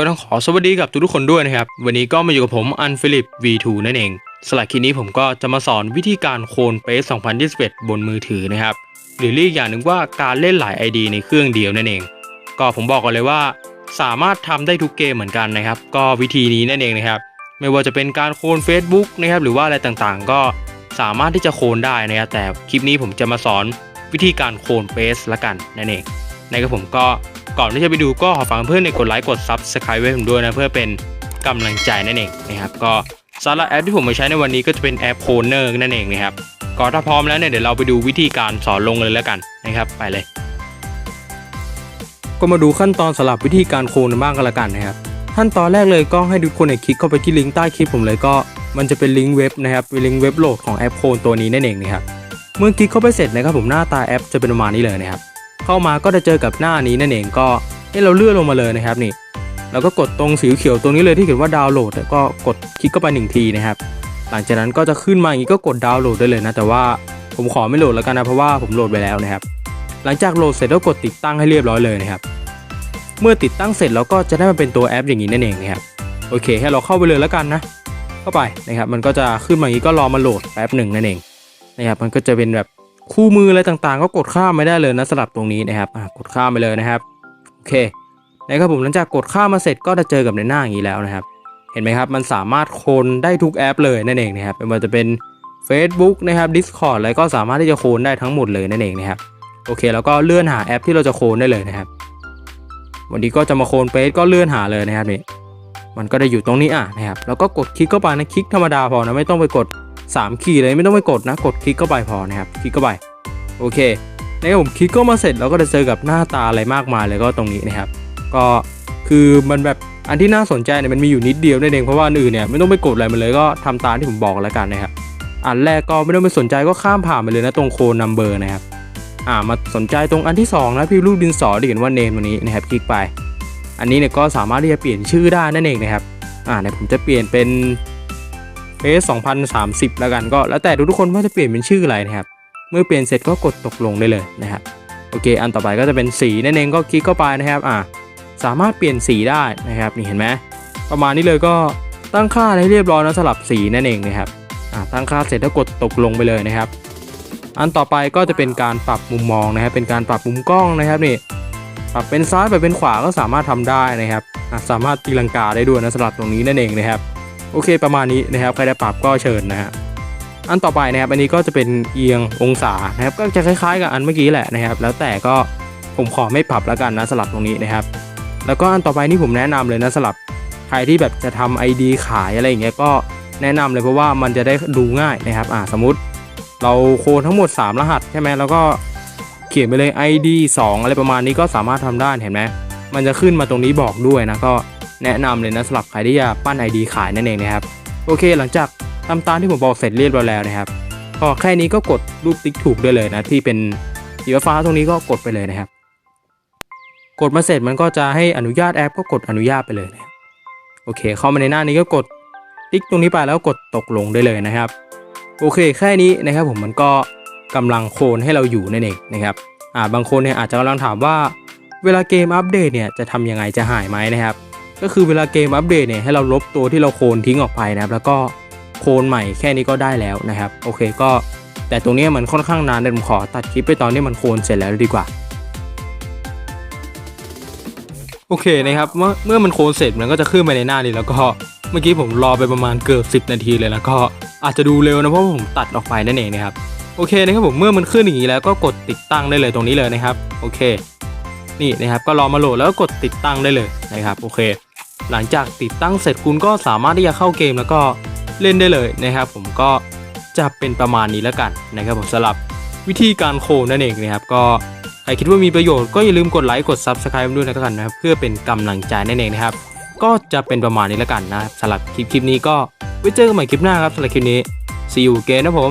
ก็ต้องขอสวัสดีกับทุกๆคนด้วยนะครับ วันนี้ก็มาอยู่กับผมอันฟิลิป V2 นั่นเองสำหรับคลิปนี้ผมก็จะมาสอนวิธีการโคลนเปซ2021 บนมือถือนะครับ หรือเรียกอย่างหนึ่งว่าการเล่นหลาย ID ในเครื่องเดียวนั่นเอง ก็ผมบอกก่อนเลยว่า สามารถทำได้ทุกเกมเหมือนกันนะครับ ก็วิธีนี้นั่นเองนะครับ ไม่ว่าจะเป็นการโคลน Facebook นะครับหรือว่าอะไรต่างๆ ก็สามารถที่จะโคลนได้นะครับแต่คลิปนี้ผมจะมาสอนวิธีการโคลนเปซละกันนั่นเองในะครับผมก็ ก่อนที่จะไปดูก็ขอฝากเพื่อนในกดไลค์กด Subscribe ไว้ผมด้วยนะเพื่อเป็นกำลังใจนั่นเองนะครับก็สำหรับแอปที่ผมมาใช้ในวันนี้ก็จะเป็นแอปโคลเนอร์นั่นเองนะครับก็ถ้าพร้อมแล้วเนี่ยเดี๋ยวเราไปดูวิธีการสอนลงเลยแล้วกันนะครับไปเลย ก็มาดูขั้นตอนสำหรับวิธีการโคลนบ้างกันละกันนะครับขั้นตอนแรกเลยก็ให้ทุกคนเนี่ยคลิกเข้าไปที่ลิงก์ใต้คลิปผมเลยก็มันจะเป็นลิงก์เว็บนะครับเป็นลิงก์เว็บโหลดของแอปโคลนตัวนี้นั่นเองนะครับเมื่อคลิกเข้าไปเสร็จนะครับผมหน้าตาแอปจะเป็นประมาณนี้เลยนะครับ เข้ามาก็จะเจอกับหน้านี้นั่นเองก็ให้เราเลื่อนลงมาเลยนะครับนี่แล้วก็กดตรงสีเขียวตรงนี้เลยที่เขียนว่าดาวน์โหลดก็กดคลิกเข้าไปหนึ่งทีนะครับหลังจากนั้นก็จะขึ้นมาอย่างนี้ก็กดดาวน์โหลดได้เลยนะ แต่ว่าผมขอไม่โหลดแล้วกันนะเพราะว่าผมโหลดไปแล้วนะครับ หลังจากโหลดเสร็จแล้วกดติดตั้งให้เรียบร้อยเลยนะครับ เมื่อติดตั้งเสร็จเราก็จะได้มาเป็นตัวแอปอย่างนี้นั่นเองนะครับโอเค ให้เราเข้าไปเลยแล้วกันนะเข้าไปนะครับ มันก็จะขึ้นมาอย่างนี้ก็รอมาโหลดแป๊บหนึ่งนั่นเองนะครับมันก็จะเป็นแบบ คู่มืออะไรต่างๆ ก็กดข้ามไม่ได้เลยนะสลับตรงนี้นะครับอะกดข้ามไปเลยนะครับโอเคนะครับผมหลังจากกดข้ามมาเสร็จก็จะเจอกับในหน้าอย่างนี้แล้วนะครับ เห็นไหมครับมันสามารถโคลนได้ทุกแอปเลยนั่นเองนะครับไม่ว่าจะเป็น Facebook นะครับ Discord อะไรก็สามารถที่จะโคลนได้ทั้งหมดเลยนั่นเองนะครับโอเค แล้วก็เลื่อนหาแอปที่เราจะโคลนได้เลยนะครับ วันนี้ก็จะมาโคลนเฟซก็เลื่อนหาเลยนะครับนี่มันก็ได้อยู่ตรงนี้อะนะครับแล้วก็กดคลิกเข้าไปนะคลิกธรรมดาพอนะไม่ต้องไปกด 3 ขีดเลยไม่ต้องไปกดนะ กดคลิกเข้าไปพอนะครับ คลิกเข้าไป โอเคนะครับผมคลิกเข้ามาเสร็จเราก็จะเจอกับหน้าตาอะไรมากมายเลยก็ตรงนี้นะครับ ก็คือมันแบบอันที่น่าสนใจเนี่ยมันมีอยู่นิดเดียวนั่นเองเพราะว่าอันอื่นเนี่ยไม่ต้องไปกดอะไรมันเลยก็ทำตามที่ผมบอกแล้วกันนะครับ อันแรกก็ไม่ต้องไปสนใจก็ข้ามผ่านไปเลยนะตรงโคนนัมเบอร์นะครับ อ่ามาสนใจตรงอันที่สองนะพี่ลูกดินสอที่เขียนว่าเนมวันนี้นะครับคลิกไป อันนี้เนี่ยก็สามารถที่จะเปลี่ยนชื่อได้นั่นเองนะครับ อ่าเดี๋ยวผมจะเปลี่ยนเป็น เฟส2030 แล้วกันก็แล้วแต่ทุกๆคนว่าจะเปลี่ยนเป็นชื่ออะไรนะครับ เมื่อเปลี่ยนเสร็จก็กดตกลงได้เลยนะครับโอเค อันต่อไปก็จะเป็นสีนั่นเองก็คลิกเข้าไปนะครับอ่าสามารถเปลี่ยนสีได้นะครับนี่เห็นไหมประมาณนี้เลยก็ตั้งค่าให้เรียบร้อยนะสลับสีนั่นเองนะครับอ่าตั้งค่าเสร็จแล้วกดตกลงไปเลยนะครับ อันต่อไปก็จะเป็นการปรับมุมมองนะครับ เป็นการปรับมุมกล้องนะครับนี่ปรับเป็นซ้ายไปเป็นขวาก็สามารถทำได้นะครับอะสามารถตีลังกาได้ด้วยนะสำหรับตรงนี้นั่นเองนะครับ โอเคประมาณนี้นะครับใครจะปรับก็เชิญนะฮะอันต่อไปนะครับอันนี้ก็จะเป็นเอียงองศานะครับก็จะคล้ายๆกับอันเมื่อกี้แหละนะครับ แล้วแต่ก็ผมขอไม่ปรับแล้วกันนะสำหรับตรงนี้นะครับ แล้วก็อันต่อไปนี่ผมแนะนำเลยนะสำหรับใครที่แบบจะทำ ID ขายอะไรอย่างเงี้ยก็แนะนำเลยเพราะว่ามันจะได้ดูง่ายนะครับอ่าสมมติ เราโค้ดทั้งหมด 3 รหัสใช่ไหมแล้วก็เขียนไปเลย ID 2 อะไรประมาณนี้ก็สามารถทำได้เห็นไหมมันจะขึ้นมาตรงนี้บอกด้วยนะก็ แนะนำเลยนะสำหรับใครที่จะปั้น ID ขายนั่นเองนะครับ โอเคหลังจากทำตามที่ผมบอกเสร็จเรียบร้อยแล้วนะครับก็แค่นี้ก็กดรูปติ๊กถูกได้เลยนะที่เป็นสีฟ้าตรงนี้ก็กดไปเลยนะครับ กดมาเสร็จมันก็จะให้อนุญาตแอปก็กดอนุญาตไปเลยนะครับโอเค เข้ามาในหน้านี้ก็กดติ๊กตรงนี้ไปแล้วกดตกลงได้เลยนะครับ โอเคแค่นี้นะครับผมมันก็กำลังโคลนให้เราอยู่นั่นเองนะครับอ่าบางคนเนี่ยอาจจะกำลังถามว่าเวลาเกมอัปเดตเนี่ยจะทำยังไงจะหายไหมนะครับ ก็คือเวลาเกมอัปเดตเนี่ยให้เราลบตัวที่เราโคลนทิ้งออกไปนะครับแล้วก็โคลนใหม่แค่นี้ก็ได้แล้วนะครับโอเคก็แต่ตรงนี้มันค่อนข้างนานเดี๋ยวผมขอตัดคลิปไปตอนที่มันโคลนเสร็จแล้วดีกว่าโอเคนะครับเมื่อเมื่อมันโคลนเสร็จมันก็จะขึ้นมาในหน้านี้แล้วก็เมื่อกี้ผมรอไปประมาณเกือบ10 นาทีเลยแล้วก็อาจจะดูเร็วนะเพราะผมตัดออกไปนั่นเองนะครับโอเคนะครับผมเมื่อมันขึ้นอย่างนี้แล้วก็กดติดตั้งได้เลยตรงนี้เลยนะครับโอเค นี่นะครับก็รอมาโหลดแล้วก็กดติดตั้งได้เลยนะครับโอเค หลังจากติดตั้งเสร็จคุณก็สามารถที่จะเข้าเกมแล้วก็เล่นได้เลยนะครับ ผมก็จะเป็นประมาณนี้แล้วกันนะครับผมสำหรับวิธีการโคลนนั่นเองนะครับ ก็ใครคิดว่ามีประโยชน์ก็อย่าลืมกดไลค์กด Subscribe ด้วยนะครับนะครับ เพื่อเป็นกำลังใจนั่นเองนะครับ ก็จะเป็นประมาณนี้แล้วกันนะสำหรับคลิปคลิปนี้ก็ไว้เจอกันใหม่คลิปหน้าครับสำหรับคลิปนี้ see you again นะผม